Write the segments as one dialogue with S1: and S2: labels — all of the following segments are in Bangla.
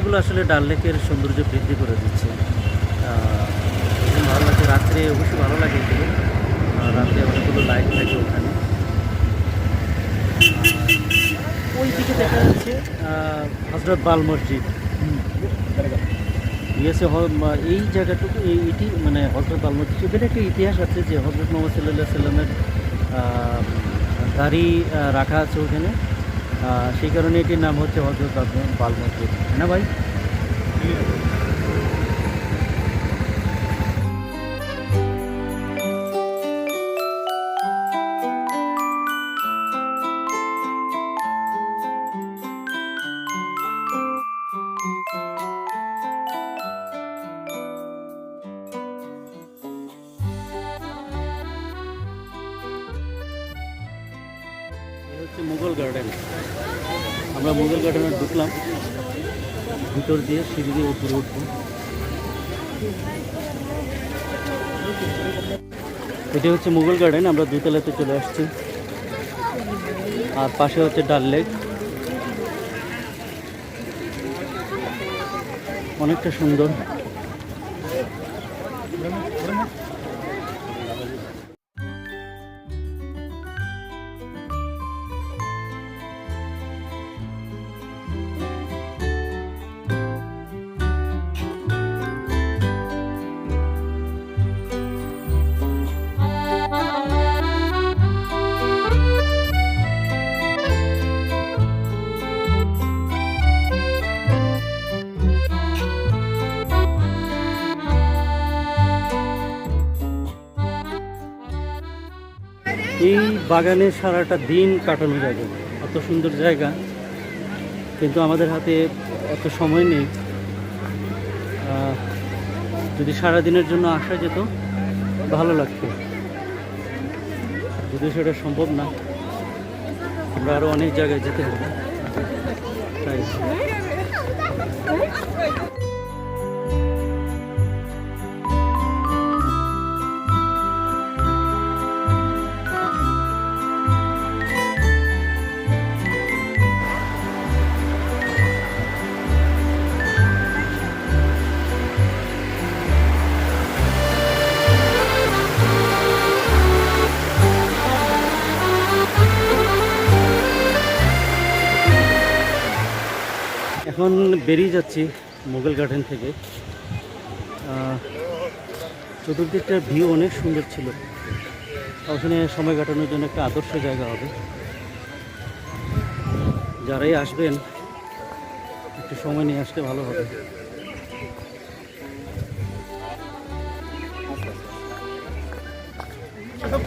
S1: ফোয়ারাগুলো আসলে ডাল লেকের সৌন্দর্য বৃদ্ধি করে দিচ্ছে। ভালো লাগে রাত্রে অবশ্যই ভালো লাগে এগুলো। রাত্রে অনেকগুলো লাইট থাকে ওখানে। ওই দিকে দেখা যাচ্ছে হজরত বাল মসজিদ। ইয়েসে এই জায়গাটুকু এইটি মানে হজরত বাল মসজিদ। এদের একটা ইতিহাস আছে যে হজরত মোহাম্মদ সাল্লাহ সাল্লামের গাড়ি রাখা আছে ওখানে। সেই কারণে এটির নাম হচ্ছে হজরত বাল- বাল মসজিদ তাই না ভাই আমরা মুঘল গার্ডেনে ঢুকলাম। ভিতর দিয়ে সিঁড়ি দিয়ে উপরে উঠবো। এটা হচ্ছে মুঘল গার্ডেন, আমরা দুতলাতে চলে আসছি। আর পাশে হচ্ছে ডাল লেক। অনেকটা সুন্দর। এই বাগানে সারাটা দিন কাটানো যাবে। এত সুন্দর জায়গা, কিন্তু আমাদের হাতে অত সময় নেই। যদি সারা দিনের জন্য আসা যেত, ভালো লাগতো। যদিও সেটা সম্ভব না, আমরা আরও অনেক জায়গায় যেতে হবে। তাই। এখন বেরিয়ে যাচ্ছি মোগল গার্ডেন থেকে। চতুর্দিকটার ভিউ অনেক সুন্দর ছিল। ওখানে সময় কাটানোর জন্য একটা আদর্শ জায়গা হবে। যারাই আসবেন, একটু সময় নিয়ে আসলে ভালো হবে।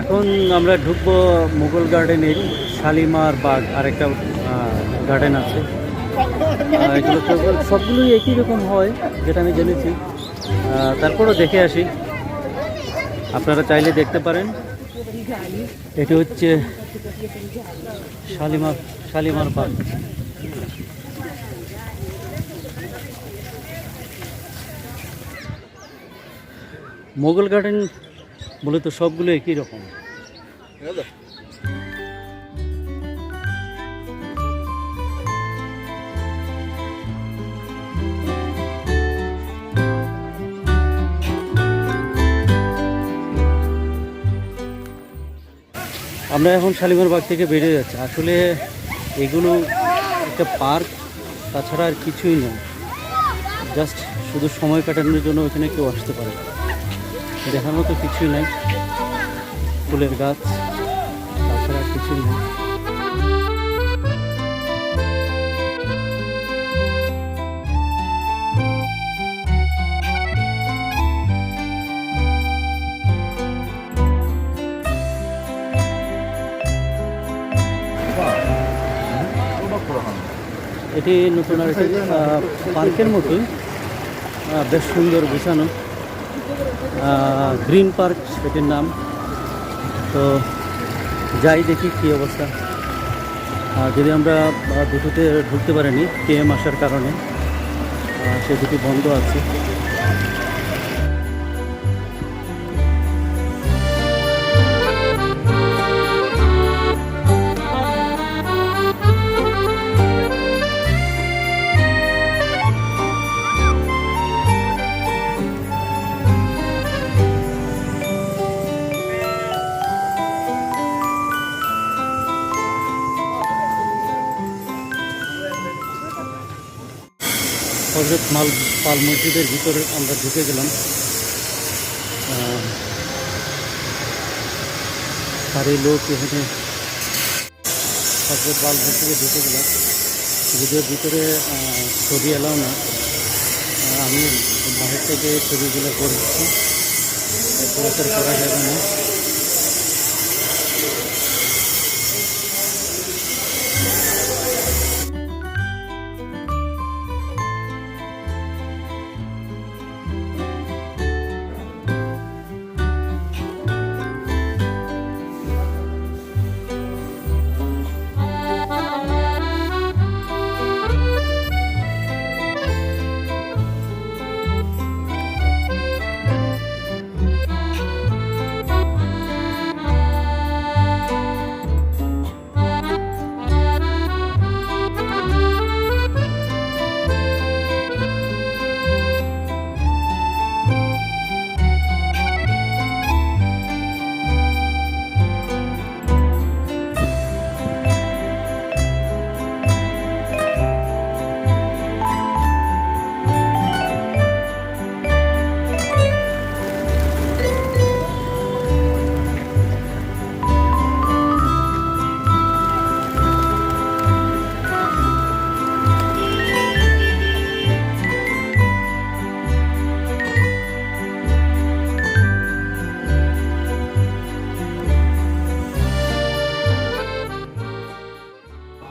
S1: এখন আমরা ঢুকবো মুঘল গার্ডেনের শালিমার বাগ, আরেকটা গার্ডেন আছে। এগুলো সবগুলোই একই রকম হয়, যেটা আমি জেনেছি। তারপরও দেখে আসি। আপনারা চাইলে দেখতে পারেন। এটি হচ্ছে শালিমার শালিমার পার্ক মোগল গার্ডেন মূলত সবগুলো একই রকম। আমরা এখন শালিমার বাগ থেকে বেরিয়ে যাচ্ছি। আসলে এগুলো একটা পার্ক, তাছাড়া আর কিছুই নয় জাস্ট শুধু সময় কাটানোর জন্য ওইখানে কেউ আসতে পারে দেখার মতো কিছুই নাই। ফুলের গাছ, তাছাড়া কিছুই নেই এটি নতুন আর পার্কের মতোই বেশ সুন্দর গুছানো। গ্রিন পার্ক সেটির নাম। তো যাই দেখি কী অবস্থা। যদি আমরা দুটোতে ঢুকতে পারিনি কেএম আসার কারণে সে দুটি বন্ধ আছে। হজরত মাল, পাল মসজিদের ভিতরে আমরা ঢুকে গেলাম। সারি লোক এখানে হজরত পাল মসজিদে ঢুকে গেলাম। যদিও ভিতরে ছবি এলাও না। আমি বাহির থেকে ছবিগুলো করেছি। করা যাবে না।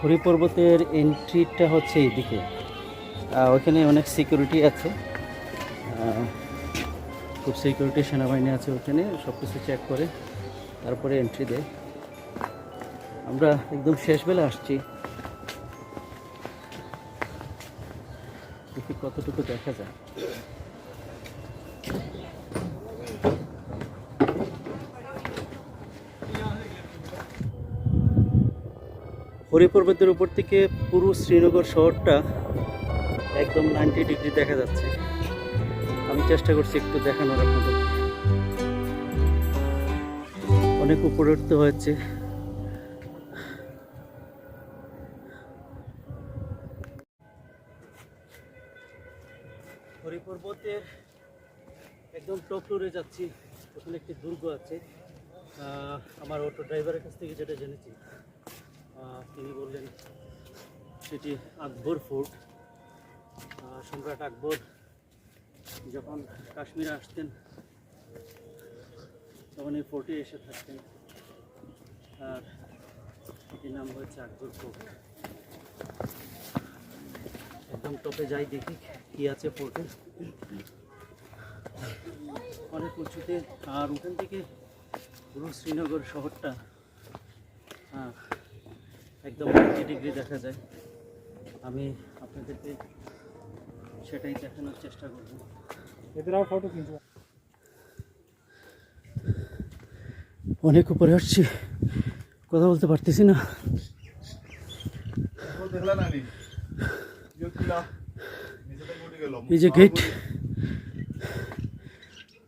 S1: হরি পর্বতের এন্ট্রিটা হচ্ছে এইদিকে। ওখানে অনেক সিকিউরিটি আছে। খুব সিকিউরিটি সেনাবাহিনী আছে ওখানে সব কিছু চেক করে, তারপরে এন্ট্রি দেয়। আমরা একদম শেষ বেলা আসছি। দেখি কতটুকু দেখা যায়। হরি পর্বতের উপর থেকে পুরো শ্রীনগর শহরটা একদম নাইনটি ডিগ্রি দেখা যাচ্ছে। আমি চেষ্টা করছি একটু দেখানোর আপনাদের। অনেক উপরে উঠতে হয়েছে। হরি পর্বতের একদম টপ ফ্লোরে যাচ্ছি। ওখানে একটি দুর্গ আছে। আমার অটো ড্রাইভারের কাছ থেকে যেটা জেনেছি। তিনি বললেন সেটি আকবর ফোর্ট। সম্রাট আকবর যখন কাশ্মীরে আসতেন তখন এই ফোর্টে এসে থাকতেন। আর এটির নাম হয়েছে আকবর ফোর্ট। একদম টপে যাই দেখি কি আছে ফোর্টে। অনেক উঁচুতে আর ওখান থেকে পুরো শ্রীনগর শহরটা আহ, একদম নাইনটি ডিগ্রি দেখা যায়। আমি আপনাদেরকে সেটাই দেখানোর চেষ্টা করব।
S2: এদেরও ফটো কিনতে
S1: অনেক উপরে আসছি কথা বলতে পারতেছি না। এই যে গেট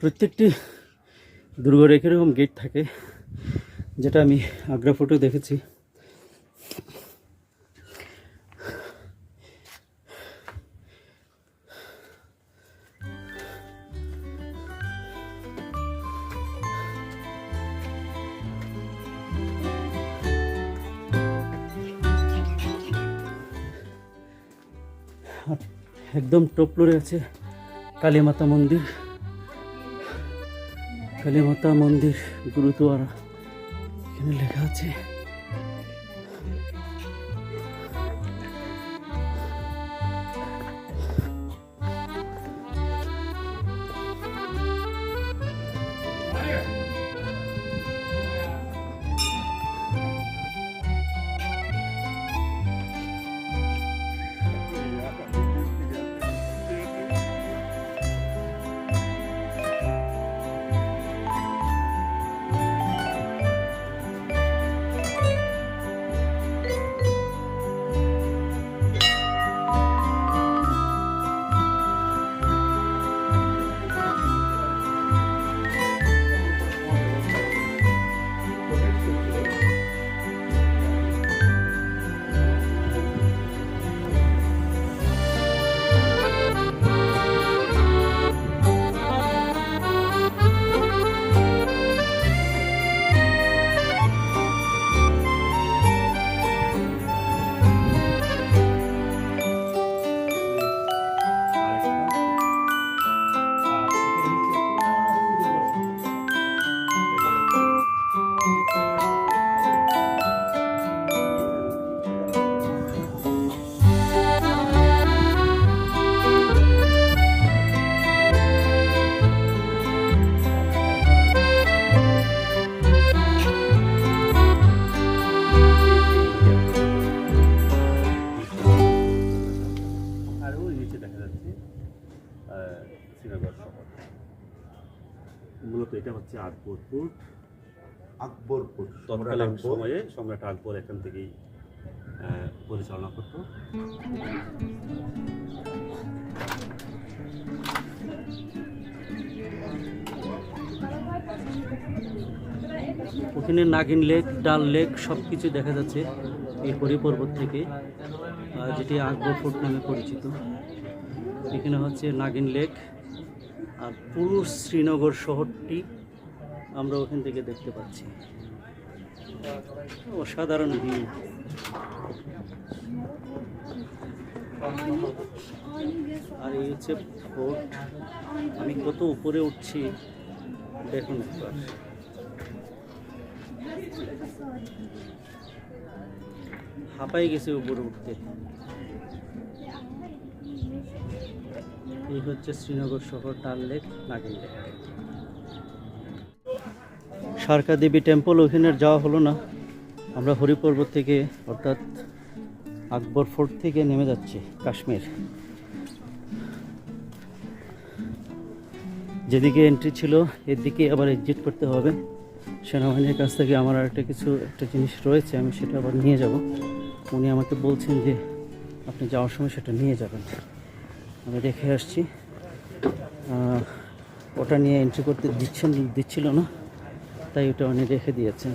S1: প্রত্যেকটি দুর্গর এরকম গেট থাকে যেটা আমি আগ্রা ফটো দেখেছি। একদম টপ ফ্লোরে আছে কালীমাতা মন্দির। কালীমাতা মন্দির গুরুদুয়ারা। এখানে লেখা আছে
S3: তৎকালীন সময়ে সম্রাট আকবর এখান থেকেই পরিচালনা করত।
S1: ওখানে নাগিন লেক ডাল লেক সব কিছু দেখা যাচ্ছে এই হরি পর্বত থেকে যেটি আকবর ফোর্ট নামে পরিচিত। এখানে হচ্ছে নাগিন লেক আর পুরো শ্রীনগর শহরটি আমরা ওখান থেকে দেখতে পাচ্ছি। অসাধারণ ভিউ আর এই হচ্ছে ফোর্ট। আমি কত উপরে উঠছি, দেখুন হাঁপাই গেছে উপরে উঠতে। এই হচ্ছে শ্রীনগর শহর Dal lake Nagin lake. Sharika Devi temple ওখানে যাওয়া হলো না। আমরা হরিপর্বত থেকে, অর্থাৎ আকবর ফোর্ট থেকে নেমে যাচ্ছি কাশ্মীর। যেদিকে এন্ট্রি ছিল এর দিকে আবার এক্সিট করতে হবে। সেনাবাহিনীর কাছ থেকে আমার একটা কিছু, একটা জিনিস রয়েছে, আমি সেটা আবার নিয়ে যাব। উনি আমাকে বলছেন যে, আপনি যাওয়ার সময় সেটা নিয়ে যাবেন। আমি রেখে আসছি। ওটা নিয়ে এন্ট্রি করতে দিচ্ছেন, দিচ্ছিল না। তাই ওটা উনি রেখে দিয়েছেন।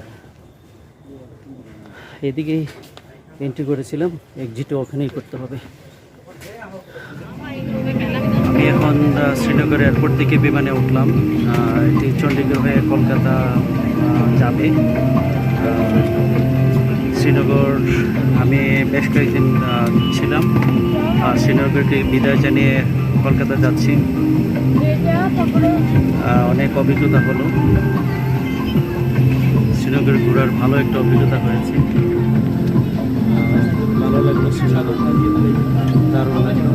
S1: এদিকেই এন্ট্রি করেছিলাম এক্সিটও ওখানেই করতে হবে। আমি এখন শ্রীনগর এয়ারপোর্ট থেকে বিমানে উঠলাম। এটি চণ্ডীগড় হয়ে কলকাতা যাবে। শ্রীনগর, আমি বেশ কয়েকদিন ছিলাম। আর শ্রীনগরকে বিদায় জানিয়ে কলকাতা যাচ্ছি। অনেক অভিজ্ঞতা হলো। শ্রীনগর ঘোরার ভালো একটা অভিজ্ঞতা হয়েছে। ভালো লাগল শ্রীনগর দারুণ লাগল।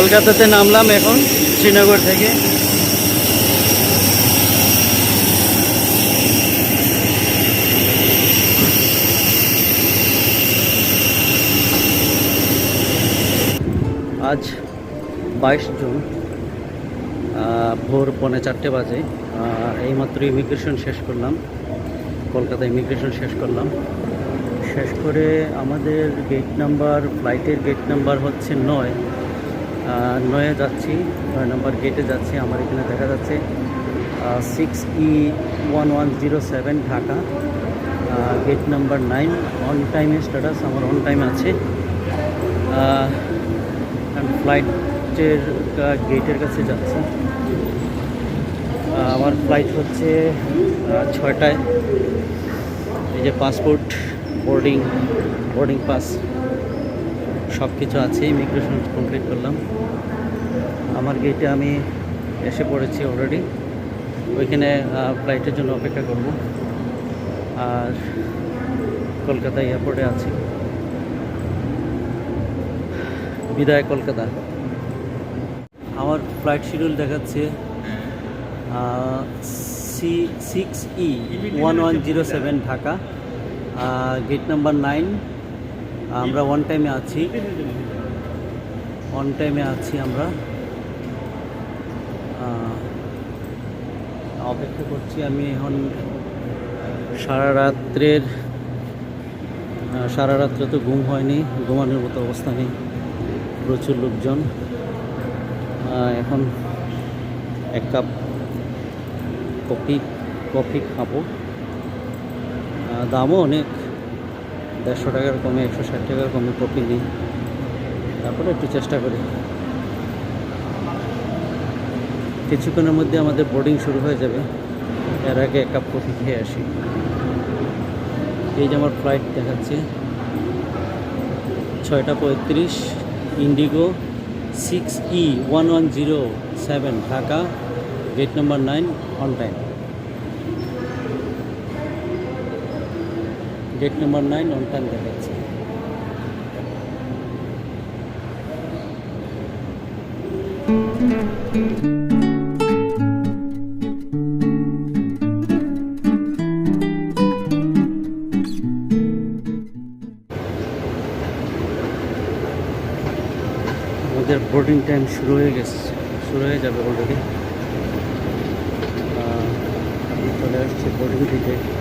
S1: কলকাতাতে নামলাম এখন, শ্রীনগর থেকে। আজ বাইশ জুন ভোর পৌনে চারটে বাজে। এইমাত্র ইমিগ্রেশন শেষ করলাম। কলকাতা ইমিগ্রেশন শেষ করলাম। শেষ করে আমাদের গেট নাম্বার ফ্লাইটের গেট নাম্বার হচ্ছে নয়। নয়ে যাচ্ছি নয় নম্বর গেটে যাচ্ছি, আমার এখানে দেখা যাচ্ছে six E one one zero seven Dhaka gate number nine on টাইমে স্ট্যাটাস আমার অন টাইম আছে। ফ্লাইটের গেটের কাছে যাচ্ছি। আমার ফ্লাইট হচ্ছে ছয়টায়। এই যে পাসপোর্ট বোর্ডিং বোর্ডিং পাস সব কিছু আছে ইমিগ্রেশন কমপ্লিট করলাম। আমার গেটে আমি এসে পড়েছি অলরেডি ওইখানে ফ্লাইটের জন্য অপেক্ষা করব। আর কলকাতা এয়ারপোর্টে আছি। বিদায় কলকাতা। আমার ফ্লাইট শিডিউল দেখাচ্ছে C six E one one zero seven Dhaka. Gate number nine আমরা ওয়ান টাইমে আছি। অন টাইমে আছি আমরা। অপেক্ষা করছি আমি এখন সারা রাত্রের সারা রাত্রে তো ঘুম হয়নি, ঘুমানোর মতো অবস্থা নেই, প্রচুর লোকজন। এখন এক কাপ কফি কফি খাব। দামও অনেক। দেড়শো টাকার কমে, একশো ষাট টাকার কমে কপি নিই তারপরে একটু চেষ্টা করি। কিছুক্ষণের মধ্যে আমাদের বোর্ডিং শুরু হয়ে যাবে। এর আগে এক কাপ কফি খেয়ে আসি। এই যে আমার ফ্লাইট দেখাচ্ছে। ছয়টা পঁয়ত্রিশ IndiGo six E one one zero seven Dhaka gate number nine on time gate number nine on time দেখাচ্ছে আমাদের বোর্ডিং টাইম শুরু হয়ে গেছে, শুরু হয়ে যাবে অলরেডি চলে আসছি বোর্ডিং থেকে।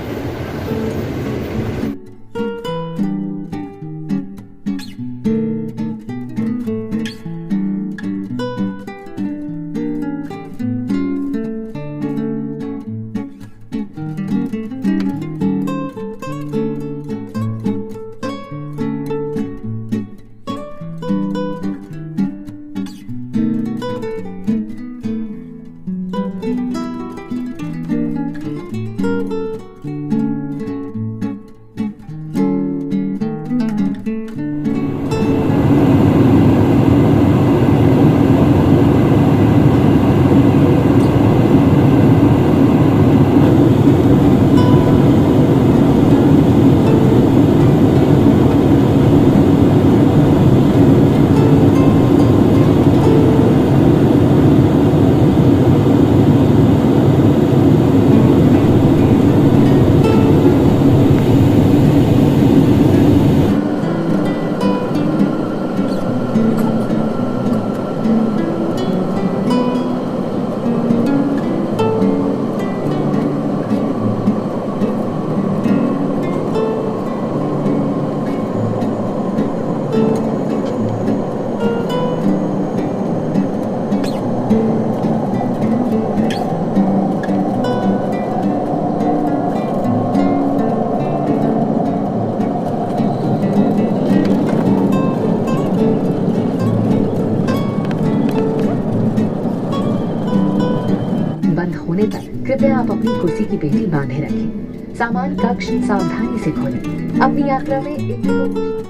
S4: होने तक कृपया आप अपनी कुर्सी की पेटी बांधे रखें। सामान कक्ष सावधानी से खोलें। अपनी यात्रा में इंडिगो